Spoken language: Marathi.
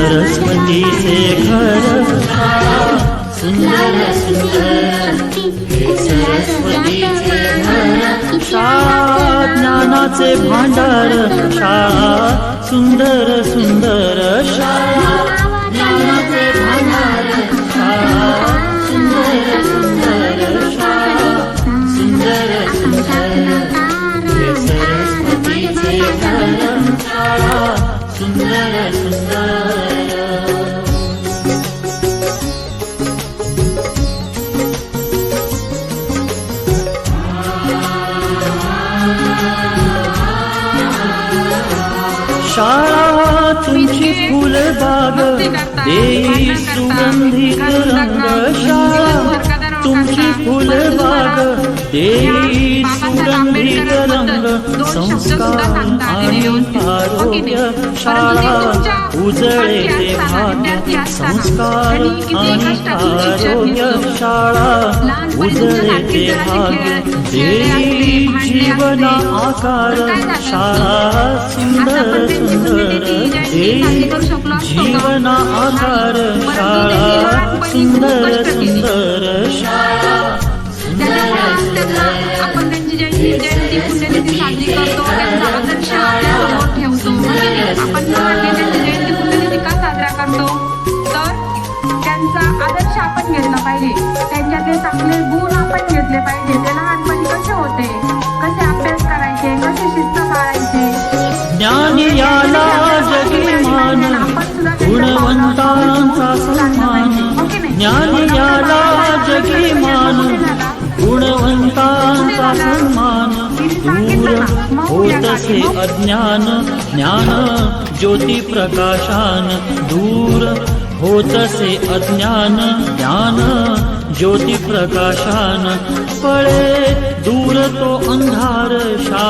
सरस्वतीचे घर. सुंदर सुंदर सरस्वतीचे घर. शाळा ज्ञानाचे भांडार शाळा सुंदर सुंदर शाळा ज्ञानाचे भांडार शाळा सुंदर सुंदर शाळा सुंदर. सुंदर सरस्वतीचे घर. शाळा सुंदर सुंदर शाळा तुमची फुलबाग देई सुगंधित रंग शाळा तुमची फुलबाग देई सुगंधित रंग संस्कार आणि आरोग्य शाळा उजळे ते भाग्य संस्कार आणि आरोग्य शाळा उजळे ते भाग्य देई जीवन आकार शाळा जीवन आकार शाळा सुंदर सुंदर शाळा. आपण त्यांची जयंती जयंती पुण्यतिथी साजरी करतो. त्यांचा ठेवतो. आपण सर्वांनी त्यांची जयंती पुण्यतिथी का साजरा करतो? तर त्यांचा आदर्श आपण घेतला पाहिजे. त्यांच्यातले चांगले गुण आपण घेतले पाहिजे. ते लहानपणी कसे होते? कसे अभ्यास करायचे? कसे शिस्त पाळायचे? ज्ञान याला अभिमान गुणवंतांचा सन्मान ज्ञान याला जगीमान गुणवंतांचा सन्मान दूर होतसे अज्ञान ज्ञान ज्योती प्रकाशान दूर होतसे अज्ञान ज्ञान ज्योती प्रकाशान पळे दूर तो अंधार शाळा